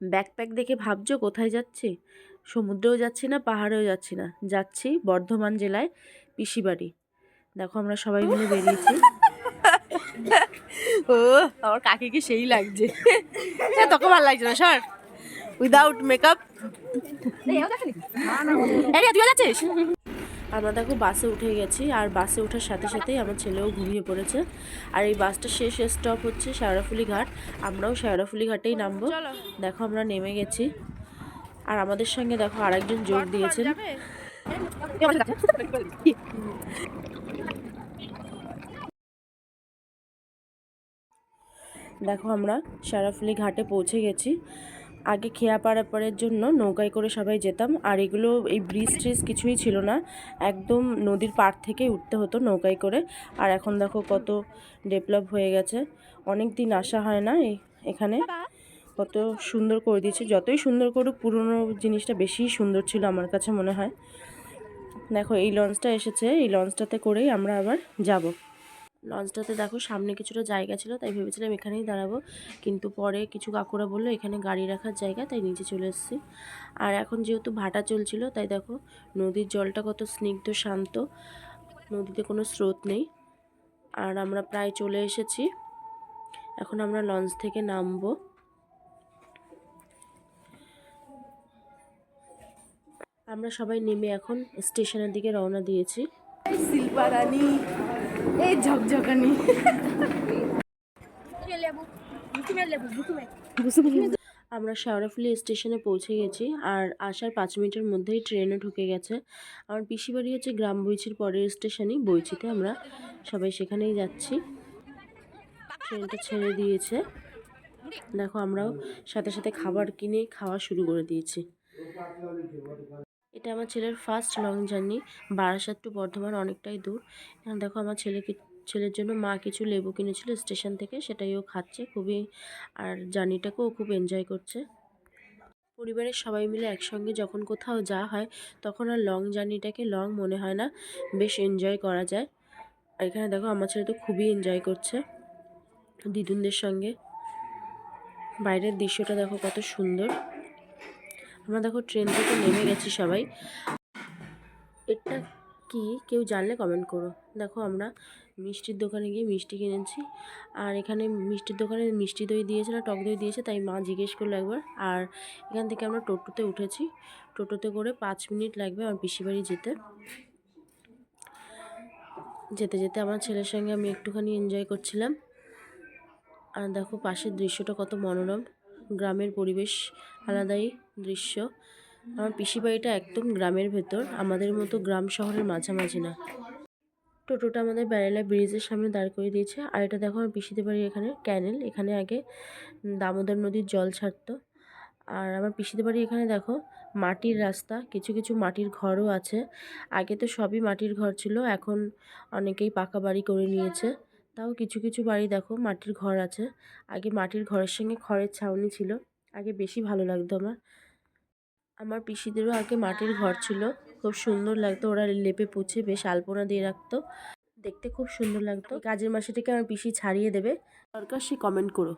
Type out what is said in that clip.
Backpack দেখে ভাবছ কোথায় যাচ্ছি? সমুদ্রেও যাচ্ছি না পাহাড়েও যাচ্ছি না। যাচ্ছি বর্ধমান জেলায় পিসিবাড়ি। দেখো আমরা সবাই মিলে বেরিয়েছি। ও আমার কাকিকে সেই লাগছে। হ্যাঁ, তোকে ভালো লাগছে না সর। উইদাউট মেকআপ তুই যাচ্ছিস? আমরা দেখো বাসে উঠে গেছি আর বাসে ওঠার সাথে সাথেই আমার ছেলেও ঘুমিয়ে পড়েছে। আর এই বাসটা শেষ স্টপ হচ্ছে শেওড়াফুলি ঘাট আমরাও শেওড়াফুলি ঘাটেই নামবো। দেখো আমরা নেমে গেছি। আর আমাদের সঙ্গে দেখো আরেকজন যোগ দিয়েছেন। দেখো আমরা শেরাফুলি ঘাটে পৌঁছে গেছি। আগে খেয়া পারাপারের জন্য নৌকায় করে সবাই যেতাম, আর এগুলো এই ব্রিজ ট্রিজ কিছুই ছিল না। একদম নদীর পাড় থেকে উঠতে হতো নৌকায় করে। আর এখন দেখো কত ডেভেলপ হয়ে গেছে। অনেক দিন আসা হয় না এখানে। কত সুন্দর করে দিয়েছে। যতই সুন্দর করুক, পুরনো জিনিসটা বেশি সুন্দর ছিল আমার কাছে মনে হয়। দেখো এই লঞ্চটা এসেছে। এই লঞ্চটাতে করেই আমরা আবার যাব। লঞ্চটাতে দেখো সামনে কিছুটা জায়গা ছিল, তাই ভেবেছিলাম এখানেই দাঁড়াবো। কিন্তু পরে কিছু কাকুরা বলল এখানে গাড়ি রাখার জায়গা, তাই নিচে চলে এসেছি। আর এখন যেহেতু ভাটা চলছিল, তাই দেখো নদীর জলটা কত স্নিগ্ধ, শান্ত। নদীতে কোনো স্রোত নেই। আর আমরা প্রায় চলে এসেছি। এখন আমরা লঞ্চ থেকে নামবো। আমরা সবাই নেমে এখন স্টেশনের দিকে রওনা দিয়েছি। শিল্পারানি এই ঝকঝকানি। আমরা শেওড়াফুলি স্টেশনে পৌঁছে গেছি আর আসার পাঁচ মিনিটের মধ্যেই ট্রেনও ঢুকে গেছে। আমার পিসি বাড়ি হচ্ছে গ্রাম বইচির পরের স্টেশনই বইচিতে আমরা সবাই সেখানেই যাচ্ছি। ট্রেনটা ছেড়ে দিয়েছে। দেখো আমরাও সাথে সাথে খাবার কিনে খাওয়া শুরু করে দিয়েছি। এটা আমার ছেলের first long journey Barasat to Bardhaman অনেকটাই দূর। দেখো আমার ছেলেকে ছেলের জন্য মা কিছু লেবু কিনেছিল স্টেশন থেকে, সেটাই ও খাচ্ছে খুবই, আর জার্নিটাকেও খুব এনজয় করছে। পরিবারের সবাই মিলে একসঙ্গে যখন কোথাও যাওয়া হয়, তখন আর লং জার্নিটাকে লং মনে হয় না, বেশ এনজয় করা যায়। আর এখানে দেখো আমার ছেলে তো খুবই এনজয় করছে, দিদুনদের সঙ্গে। বাইরের দৃশ্যটা দেখো কত সুন্দর। আমরা দেখো ট্রেন থেকে নেমে গেছি সবাই। এটা কি? কেউ জানলে কমেন্ট করো। দেখো আমরা মিষ্টির দোকানে গিয়ে মিষ্টি কিনেছি। আর এখানে মিষ্টির দোকানে মিষ্টি দই দিয়েছে না টক দই দিয়েছে, তাই মা জিজ্ঞেস করল একবার। আর এখান থেকে আমরা টোটোতে উঠেছি। টোটোতে করে পাঁচ মিনিট লাগবে আমার পিসি বাড়ি যেতে। যেতে যেতে আমার ছেলের সঙ্গে আমি একটুখানি এনজয় করছিলাম। আর দেখো পাশের দৃশ্যটা কত মনোরম। গ্রামের পরিবেশ আলাদাই দৃশ্য। আমার পিসি বাড়িটা একদম গ্রামের ভেতর, আমাদের মতো গ্রাম শহরের মাঝামাঝি না। টোটোটা আমাদের ব্যারেলা ব্রিজের সামনে দাঁড় করে দিয়েছে। আর এটা দেখো আমার পিসিদের বাড়ি এখানে ক্যানেল, এখানে আগে দামোদর নদীর জল ছাড়তো। আর আমার পিসিদের বাড়ি এখানে দেখো মাটির রাস্তা, কিছু কিছু মাটির ঘরও আছে। আগে তো সবই মাটির ঘর ছিল, এখন অনেকেই পাকা বাড়ি করে নিয়েছে। তাও কিছু কিছু বাড়ি দেখো, মাটির ঘর আছে। আগে মাটির ঘরের সঙ্গে খড়ের ছাউনি ছিল। আগে বেশি ভালো লাগতো আমার। আমার পিসিদেরও আগে মাটির ঘর ছিল। খুব সুন্দর লাগতো, ওরা লেপে পুছে বেশ আলপনা দিয়ে রাখতো। দেখতে খুব সুন্দর লাগতো। কাজের মাসিটাকে আমার পিসি ছাড়িয়ে দেবে। দরকার সে কমেন্ট করো।